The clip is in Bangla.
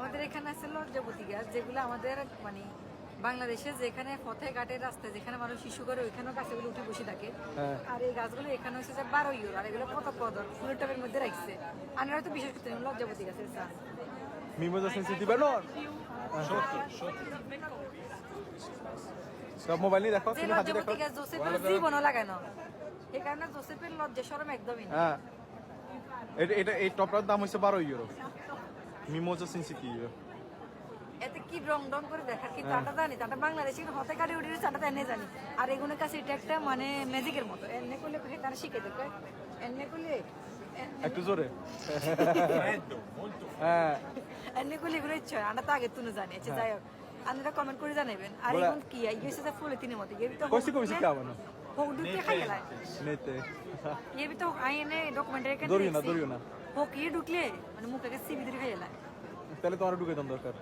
আমাদের এখানে আছে লজ্জাপতি গাছ যেগুলো আমাদের মানে বাংলাদেশে যেখানে পথে ঘাটের রাস্তায় যেখানে মানুষ শিশু করে ওইখানেও গাছগুলো উঠে বসে থাকে। হ্যাঁ। আর এই গাছগুলো এখানে হচ্ছে যে বারো ইউরো আর এগুলো কত কদর ফুলের টবের মধ্যে রাখছে। আমি হয়তো বিশেষ করতে লজ্জাপতি গাছের চাষ মিমোজা সেন্সিটিভ no সব মোবাইল নিয়ে দেখো তুমি হাতে দেখো। জোসেফের জীবনও লাগানো এই কারণে জোসেফের লজ্জা সরম একদমই না। হ্যাঁ। এটা এটা এই টপটার দাম হচ্ছে বারো ইউরো। মিমোজা সেন্সিটিভ এতে কি রং রং করে দেখার কিন্তু আটা জানি আটা বাংলাদেশে হতে কাটি উঠে চাটা এনে জানি। আর এগুলোর কাছে এটা একটা মানে ম্যাজিকের মতো। এনে করলে তারা শিখে দেবে। এনে করলে একটু জোরে। হ্যাঁ। এনে করলে এগুলো ইচ্ছা হয় আমরা তো আগে তুলে জানি। আচ্ছা যাই হোক। আপনারা কমেন্ট করে জানাবেন আর এখন কি? এই হচ্ছে যে ফুলে তিনের মতো। এর তো কইছি কইছি কি আবার হোক ঢুকতে খাই গেলায় নেতে এর তো আইনে ডকুমেন্টারি কেন দৌড়িও না, দৌড়িও না। হোক ইয়ে ঢুকলে মানে মুখে সিবি দিয়ে খাই গেলায় তাহলে আরও ঢুকে দরকার।